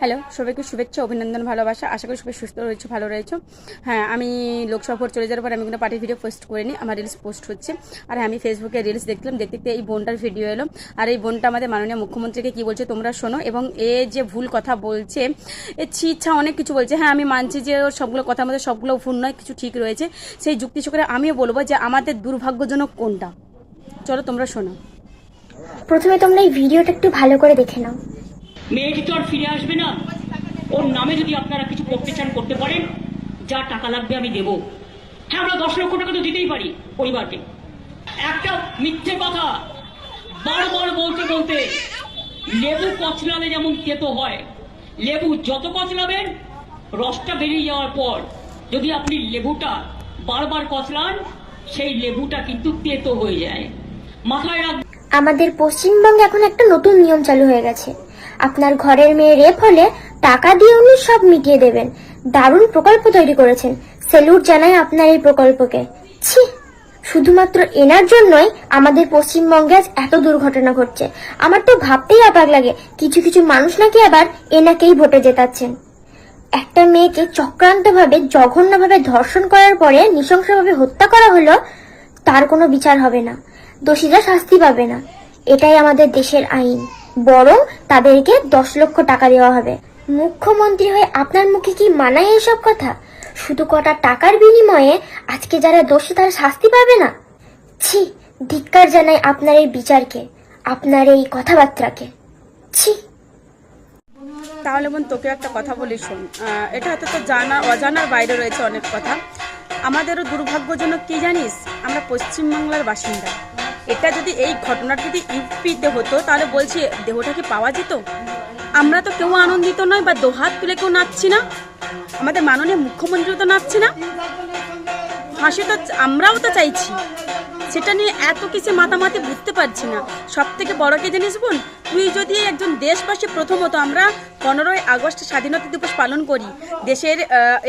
Hello সবাইকে শুভেচ্ছা অভিনন্দন ভালোবাসা। আশা করি সবাই সুস্থ রয়েছে ভালো রয়েছে। হ্যাঁ আমি লোকসভা ভোট চলে যাওয়ার পর আমি কোনো পার্টির ভিডিও পোস্ট করিনি আমার রিলস পোস্ট হচ্ছে। আর হ্যাঁ, আমি ফেসবুকে রিলস দেখলাম দেখতে দেখতে এই বোনটার ভিডিও এলো। আর এই বোনটা আমাদের মাননীয় মুখ্যমন্ত্রীকে কি বলছে তোমরা শোনো এবং এ যে ভুল কথা বলছে এ ছি ইচ্ছা অনেক কিছু বলছে। হ্যাঁ আমি মানছি যে ওর সবগুলো কথার মধ্যে সবগুলো ভুল নয় কিছু ঠিক রয়েছে। সেই যুক্তি চক্রে আমিও বলব যে আমাদের দুর্ভাগ্যজনক কোনটা? চলো তোমরা শোনো। প্রথমে তোমরা এই ভিডিওটা একটু ভালো করে দেখে নাও। মেয়েটি তো আর ফিরে আসবে না। ওর নামে যদি আপনারা কিছু করতে চান করতে পারেন, যা টাকা লাগবে আমি দেব। হ্যাঁ আমরা দশ লক্ষ টাকা তো দিতেই পারি পরিবারকে। একটা মিথ্যে কথা বারবার বলতে বলতে লেবু কচলালে যেমন তেতো হয়, লেবু যত কচলাবেন রসটা বেরিয়ে যাওয়ার পর যদি আপনি লেবুটা বারবার কচলান সেই লেবুটা কিন্তু তেতো হয়ে যায়। মাথায় রাখ আমাদের পশ্চিমবঙ্গে এখন একটা নতুন নিয়ম চালু হয়ে গেছে। আপনার ঘরের মেয়ে রেপ হলে টাকা দিয়ে উনি সব মিটিয়ে দেবেন। দারুণ প্রকল্প তৈরি করেছেন। সেলুট জানাই আপনার এই প্রকল্পকে। ছি, শুধুমাত্র এনার জন্যই আমাদের পশ্চিমবঙ্গে আজ এত দুর্ঘটনা ঘটছে। আমার তো ভাবতেই অবাক লাগে, কিছু কিছু মানুষ নাকি আবার এনাকেই ভোটে জেতাচ্ছেন। একটা মেয়েকে চক্রান্তভাবে, জঘন্যভাবে ধর্ষণ করার পরে নৃশংসভাবে হত্যা করা হলো, তার কোনো বিচার হবে না। দোষীরা শাস্তি পাবে না। এটাই আমাদের দেশের আইন। বরং তাদেরকে দশ লক্ষ টাকা দেওয়া হবে। মুখ্যমন্ত্রী হয়ে আপনার মুখে কি মানায় এইসব কথা? শুধু কটা টাকার বিনিময়ে আজকে যারা দোষী তারা শাস্তি পাবে না? ছি, ধিক্কার জানাই আপনার এই বিচারকে, আপনার এই কথাবার্তাকে। ছি। তাহলে বোন, তোকে একটা কথা বলি শোন। এটা হয়তো তো জানা, অজানার বাইরে রয়েছে অনেক কথা। আমাদেরও দুর্ভাগ্যজনক কি জানিস? আমরা পশ্চিমবাংলার বাসিন্দা। এটা যদি এই ঘটনাটা যদি ইউপিতে হতো, তাহলে বলছি, দেহটা কি পাওয়া যেত? আমরা তো কেউ আনন্দিত নয় বা দোহাত তুলে কেউ নাচছি না। আমাদের মাননীয় মুখ্যমন্ত্রী তো নাচছে না। ফাঁসি তো আমরাও তো চাইছি। সেটা নিয়ে এত কিছু মাতামাতি বুঝতে পারছি না। সব থেকে বড় কে জানিস বোন? তুই যদি একজন দেশবাসী, প্রথমত আমরা পনেরোই আগস্ট স্বাধীনতা দিবস পালন করি। দেশের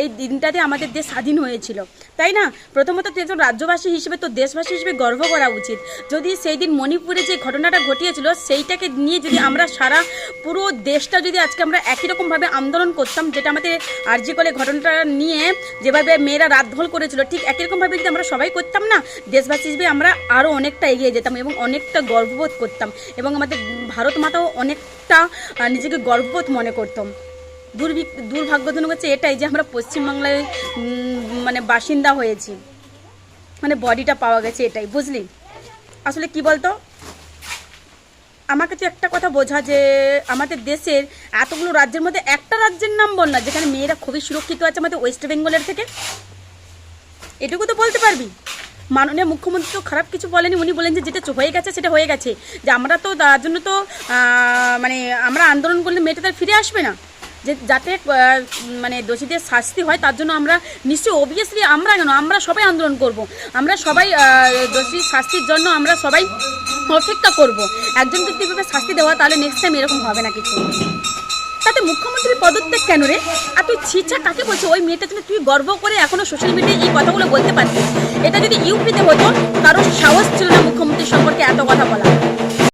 এই দিনটাতে আমাদের দেশ স্বাধীন হয়েছিল। তাই না? প্রথমত তুই একজন রাজ্যবাসী হিসেবে তো দেশবাসী হিসেবে গর্ব করা উচিত। যদি সেই দিন মণিপুরে যে ঘটনাটা ঘটিয়েছিল, সেইটাকে নিয়ে যদি আমরা সারা পুরো দেশটা যদি আজকে আমরা একই রকমভাবে আন্দোলন করতাম, যেটা আমাদের আরজি কলে ঘটনাটা নিয়ে যেভাবে মেয়েরা রাতভোল করেছিল, ঠিক একই রকমভাবে যদি আমরা সবাই করতাম না, দেশবাসী হিসেবে আমরা আরও অনেকটা এগিয়ে যেতাম এবং অনেকটা গর্ববোধ করতাম এবং আমাদের ভারত মাতাও অনেকটা নিজেকে গর্ববোধ মনে করতাম দুর্ভি, দুর্ভাগ্যজনক হচ্ছে এটাই যে আমরা পশ্চিমবাংলায় মানে বাসিন্দা হয়েছি। মানে বডিটা পাওয়া গেছে এটাই, বুঝলি? আসলে কি বলতো? আমাকে তো একটা কথা বোঝা যে আমাদের দেশের এতগুলো রাজ্যের মধ্যে একটা রাজ্যের নাম বল না যেখানে মেয়েরা খুবই সুরক্ষিত আছে আমাদের ওয়েস্ট বেঙ্গলের থেকে। এটুকু তো বলতে পারবি? মাননীয় মুখ্যমন্ত্রী তো খারাপ কিছু বলেনি উনি বলেন যে যেটা হয়ে গেছে সেটা হয়ে গেছে যে আমরা তো তার জন্য তো মানে আমরা আন্দোলন করলে মেয়েটা তার ফিরে আসবে না যে যাতে মানে দোষীদের শাস্তি হয় তার জন্য আমরা নিশ্চয়ই অবভিয়াসলি আমরা কেন আমরা সবাই আন্দোলন করব। আমরা সবাই আহ, দোষী শাস্তির জন্য আমরা সবাই অপেক্ষা করব। একজনকে যদি শাস্তি দেওয়া তাহলে নেক্সট টাইম এরকম হবে না কিছু তাতে মুখ্যমন্ত্রীর পদত্যাগ কেন রে? আর তুই ছিচা কাকে বলছো ওই মেয়েটা তুমি তুই গর্ব করে এখনও সোশ্যাল মিডিয়ায় এই কথাগুলো বলতে পারছিস এটা যদি ইউপিতে হতো, কারোর সাহস ছিল না মুখ্যমন্ত্রী সম্পর্কে এত কথা বলা